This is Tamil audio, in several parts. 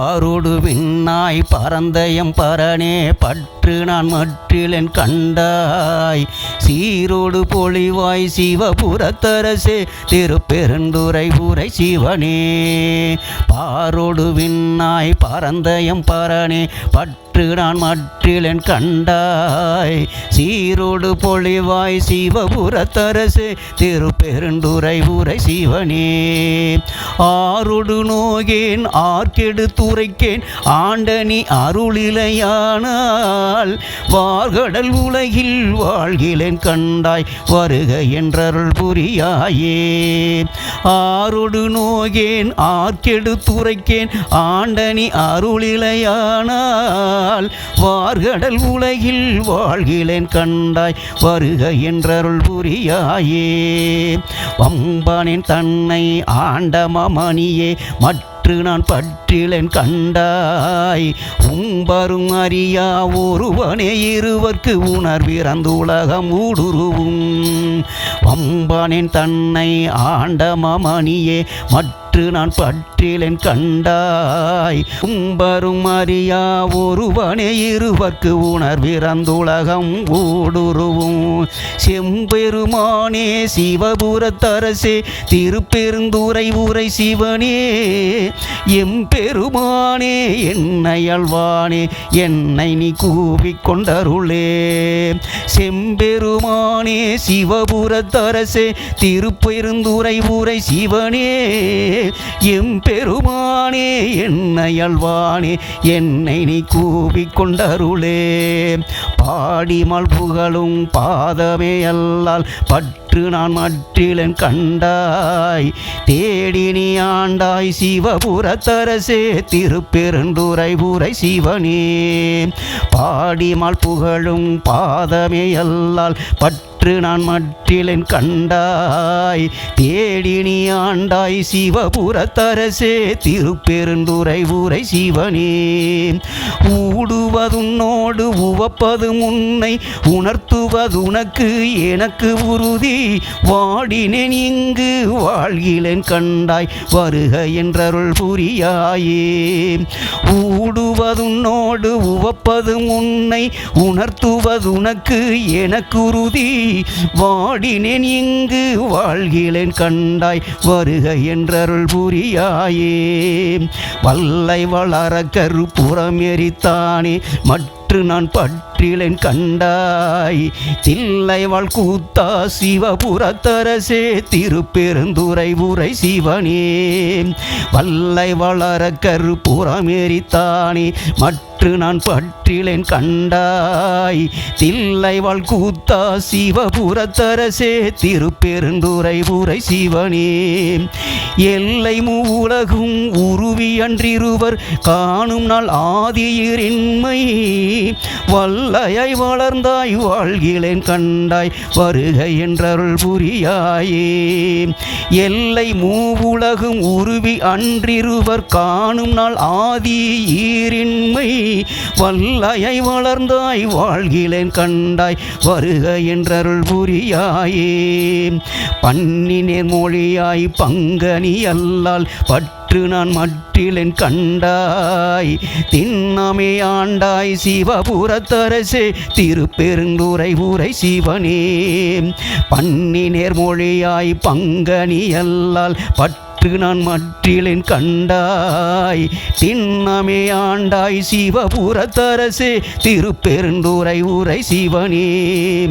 பாரோடு விண்ணாய் பரந்தயம் பரனே பற்று நான் மற்றிலன் கண்டாய். சீரோடு பொழிவாய் சிவபுரத்தரசே திருப்பெருந்துரை ஊரை சிவனே. பாரோடு விண்ணாய் பரந்தயம் பரனே பற்று நான் மற்றிலன் கண்டாய். சீரோடு பொழிவாய் சிவபுரத்தரசு திருப்பெருந்துரை உரை சிவனே. ஆரோடு நோகேன் ஆர்கெடு துரைக்கேன் ஆண்டனி அருளிலையானால். வார்கடல் உலகில் வாழ்கிலேன் கண்டாய் வருக என்றருள் புரியாயே. ஆரோடு நோகேன் ஆர்கெடு துரைக்கேன் ஆண்டனி அருளிலையானால். வார்கடல் உலகில் வாழ்கிலேன் கண்டாய் வருக என்றருள் புரியாயே. வம்பனின் தன்னை ஆண்டமணியே மற்று நான் பற்றிலேன் கண்டாய். உம்பரும் அறியா ஒருவனே இருவர்க்கு உணர்விறந்து உலகம் ஊடுருவும். வம்பனின் தன்னை ஆண்டமணியே மற்ற பற்று நான் பற்றிலன் கண்டாய். கும்பரும் அறியா ஒருவனே இருவர்க்கு உணர்விறந்துலகம் ஊடுருவும். செம்பெருமானே சிவபுரத்தரசே திருப்பெருந்துரை உரை சிவனே. எம்பெருமானே என்னை அழ்வானே என்னை நீ கூவிக்கொண்டருளே செம்பெருமானே சிவபுரத்தரசே திருப்பெருந்துரை உரை சிவனே. எம்பெருமானே என்னை அழ்வானே என்னை நீ கூவிக்கொண்டருளே பாடிமல் புகழும் பாதமே அல்லால் பற்று நான் மற்றிலன் கண்டாய். தேடி நீ ஆண்டாய் சிவபுரத்தரசே திருப்பெருந்துரை உரை சிவனே. பாடிமால் புகழும் பாதமே அல்லால் பற்று பற்று நான் மட்டிலன் கண்டாய். தேடி நீ ஆண்டாய் சிவபுரத்தரசே திருப்பெருந்துரை ஊரை சிவனே ஊடுவதுன்னோடு உவப்பது முன்னை உணர்த்து உனக்கு எனக்கு உறுதி. வாடினேன் இங்கு வாழ்கிலேன் கண்டாய். வருக என்றருள் புரியாயே. ஊடுவதுன்னோடு உவப்பதும் உன்னை. உணர்த்துவது உனக்கு எனக்கு உறுதி. வாடினேன் இங்கு வாழ்கிலேன் கண்டாய். வருக என்றருள் புரியாயே. வல்லை வளர கருப்புறம் எரித்தானே மற்ற நான் பற்றிலேன் கண்டாய். தில்லைவாள் கூத்தா சிவபுரத்தரசே திருப்பெருந்துரை உரை சிவனே. வல்லை வளர புறமேறித்தானே மற்று நான் பற்றிலேன் கண்டாய். தில்லைவாள் கூத்தா சிவபுரத்தரசே திருப்பெருந்துரை உரை சிவனே. எல்லை மூலகும் உருவியன்றிருவர் காணும் நாள் ஆதியிரின்மை. வல்லையை வளர்ந்தாய் வாழ்கிலேன் கண்டாய் வருக என்றருள் புரியாயே. எல்லை மூவுலகும் உருவி அன்றிருவர் காணும் நாள் ஆதி ஈரின்மை. வல்லையை வளர்ந்தாய் வாழ்கிலேன் கண்டாய் வருக என்றருள் புரியாயே. பன்னினேர் மொழியாய் பங்கனி அல்லால் மாற்று நான் மற்றிலன் கண்டாய். திண்ணமே ஆண்டாய் சிவபுரத்தரசே திருப்பெருந்துரை ஊரை சிவனே. பன்னி நேர்மொழியாய் பங்கனியல்லால் பட்டு மாற்று நான் மற்றிலேன் கண்டாய். திண்ணமே ஆண்டாய் சிவபுரத்தரசே திருப்பெருந்துரை உரை சிவனே.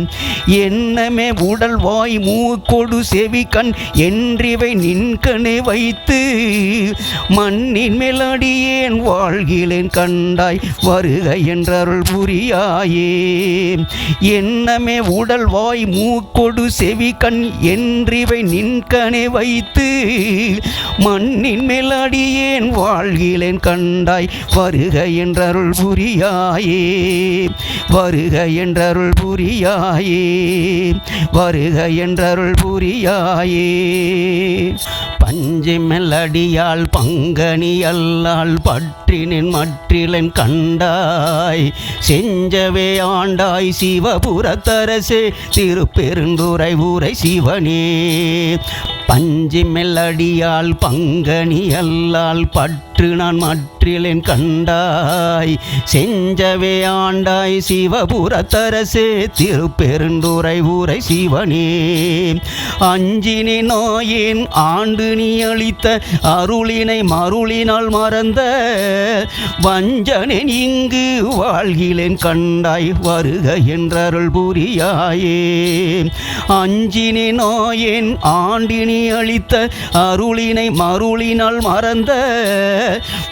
என்னமே உடல் வாய் மூக்கொடு செவி கண் என்றிவை நின்கணே வைத்து மண்ணின் மேலடியேன் வாழ்கிலேன் கண்டாய் வருக என்றருள் புரியாயே. என்னமே உடல் வாய் மூக்கொடு செவி கண் என்றிவை நின்கணே வைத்து மண்ணின் மேலடியேன் வாழ்கிலேன் கண்டாய் வருக என்றருள் புரியாயே வருக என்றருள் புரியாயே வருக என்றருள் புரியாயே. பஞ்சை மெல்லடியால் பங்கனி அல்லால் பற்றினின் மற்றிலன் கண்டாய். செஞ்சவே ஆண்டாய் சிவபுரத்தரசே திருப்பெருந்துரை ஊரை சிவனே. பஞ்சி மெல்லடியால் பங்கனி அல்லால் பற்று நான் மற்றிலன் கண்டாய். செஞ்சவே ஆண்டாய் சிவபுரத்தரசே திருப்பெருந்துரை ஊரை சிவனே. அஞ்சினி நோயின் ஆண்டு நீ அளித்த அருளினை மருளினால் மறந்த வஞ்சனேன் இங்கு வாழ்கிலேன் கண்டாய் வருக என்றருள் புரியாயே. அஞ்சினி நோயின் ஆண்டினி அளித்த அருளினை மருளினால் மறந்த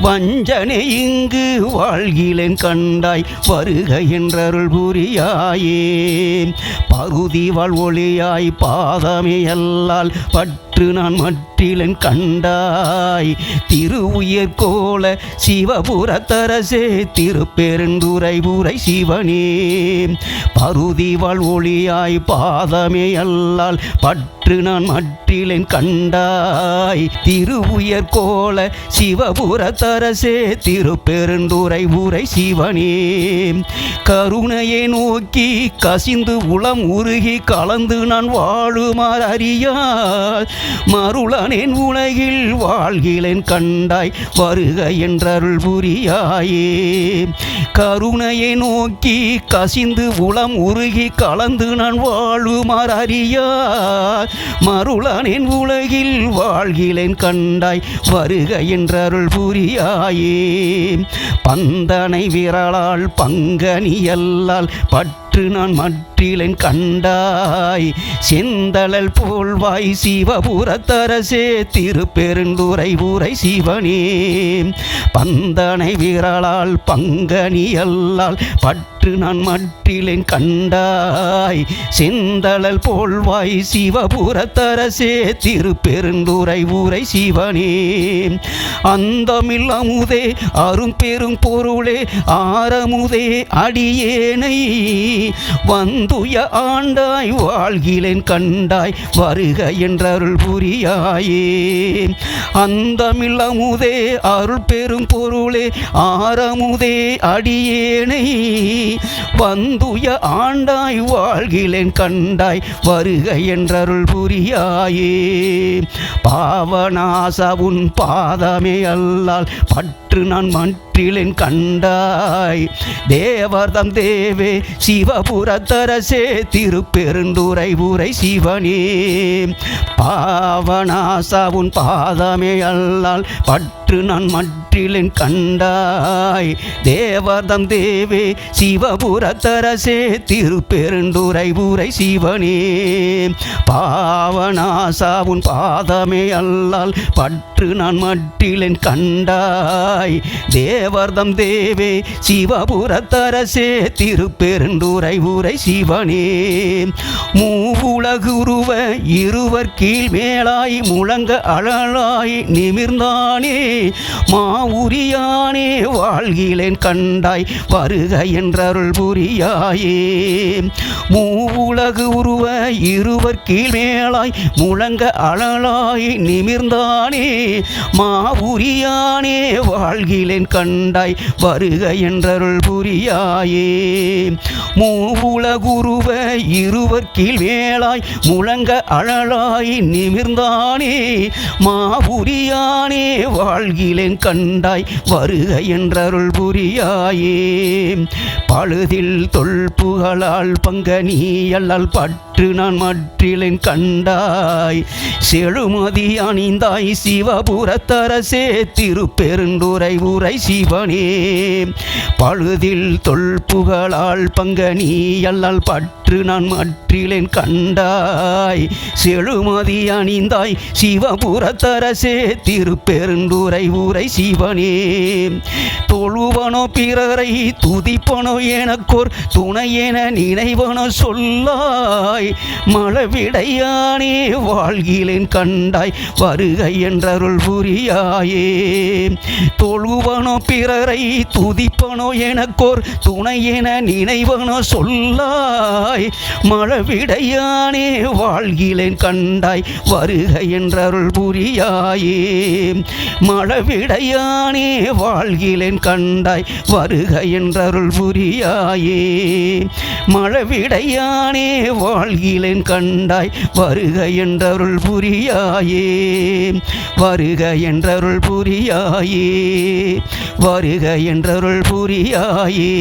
வஞ்சனை இங்கு வாழ்கிலேன் கண்டாய் வருக என்றருள் புரியாயே. பகுதி வாழ் ஒளியாய் பாதமே அல்லால் பற்று நான் மற்றிலன் கண்டாய். திருவுயர் கோல சிவபுரத்தரசே திருப்பெருந்துரை புரை சிவனே. பருதி வாழ் ஒளியாய் பாதமே அல்லால் பற்று நான் மற்றிலன் கண்டாய். திருவுயர் கோல சிவபுரத்தரசே திருப்பெருந்துரை உரை சிவனே. கருணையை நோக்கி கசிந்து உளம் உருகி கலந்து நான் வாழுமாறு அறியார் மருளனேன் உலகில் வாழ்கிலேன் கண்டாய் வருக என்றருள் புரியாயே. கருணையை நோக்கி கசிந்து உளம் உருகி கலந்து நான் வாழுமாறு அறியார். மருளனேன் உலகில் வாழ்கிலேன் கண்டாய் வருக என்றருள் புரியாயே. பந்தனை விரலால் பங்கனியல்லால் பட்டு பற்று நான் மற்றிலன் கண்டாய். செந்தளல் போல்வாய் சிவபுரத்தரசே திருப்பெருந்துரை ஊரை சிவனே. பந்தனை விரலால் பங்கனியல்லால் பட் நேற்று நான் மற்றிலேன் கண்டாய். செந்தளல் போல்வாய் சிவபுரத்தரசே திருப்பெருந்துரை ஊரை சிவனே. அந்தமில் அமுதே அரும்பெரும் பொருளே ஆரமுதே அடியேனை. வந்துய ஆண்டாய் வாழ்கிலேன் கண்டாய் வருக என்றருள் புரியாயே. அந்தமில் அமுதே அருள் பெரும் பொருளே ஆரமுதே அடியேனை. வந்துய ஆண்டாய் வாழ்கிலேன் கண்டாய் வருக என்றருள் புரியாயே. பாவநாச உன் பாதமே அல்லால் என்று நான் மற்றிலேன் கண்டாய். தேவர்தம் தேவே சிவபுரத்தரசே திருப்பெருந்துரை ஊரை சிவனே. பாவனாசா உன் பாதமே அல்லால் பற்று நான் மற்றிலேன் கண்டாய். தேவர்தம் தேவே சிவபுரத்தரசே திருப்பெருந்துரை ஊரை சிவனே. பாவனாசா உன் பாதமே அல்லால் பற்று நான் மட்டிலேன் கண்டாய். தேவர்தம் தேவே சிவபுரத்தரசே திருப்பெருந்துரை ஊரை சிவனே. மூவுலகுருவ இருவர் கீழ் மேலாய் முழங்க அழலாய் நிமிர்ந்தானே. மாவுரியானே வாழ்கிலேன் கண்டாய் வருக என்றருள் புரியாயே. மூவுலகு உருவ இருவர் கீழ் மேலாய் முழங்க அழலாய் நிமிர்ந்தானே. மாவுரியானே வாழ்கிலேன் கண்டாய் வருக என்றருள் புரியாயே. மூவுலகுருவ இருவர் கீழ் வேளாய் முழங்க அழலாய் நிமிர்ந்தானே. மாபுரியானே வாழ்கிலேன் கண்டாய் வருக என்றருள் புரியாயே. பழுதில் தொல்புகளால் பங்க நீயல்லால் பற்று நான் மற்றிலேன் கண்டாய். செழுமதி அணிந்தாய் சிவபுரத்தரசே திருப்பெருந்துரை உரை சிவனே. பழுதில் தொல்புகளால் பங்க நீ பற்று நான் மற்றிலேன் கண்டாய். செழுமதி அணிந்தாய் சிவபுரத்தரசே திருப்பெருந்துரை உரை சிவனே. தொழுவனோ பிறரை துதிப்பனோ எனக்கோர் துணை என நினைவனோ சொல்லாய். மழவிடையானே வாழ்கிலேன் கண்டாய் வருகை என்றரு அருள் புரியாயே. தொழுவனோ பிறரை துதிப்பனோ எனக்கோர் துணை என நினைவனோ சொல்லாய். மழவிடையானே வாழ்கிலேன் கண்டாய் வருக என்றருள் புரியாயே. மழவிடையானே வாழ்கிலேன் கண்டாய் வருக என்றருள் புரியாயே. மழவிடையானே வாழ்கிலேன் கண்டாய் வருக என்றருள் புரியாயே. வருக என்றருள் புரியாயே வருக என்றருள் புரியாயே.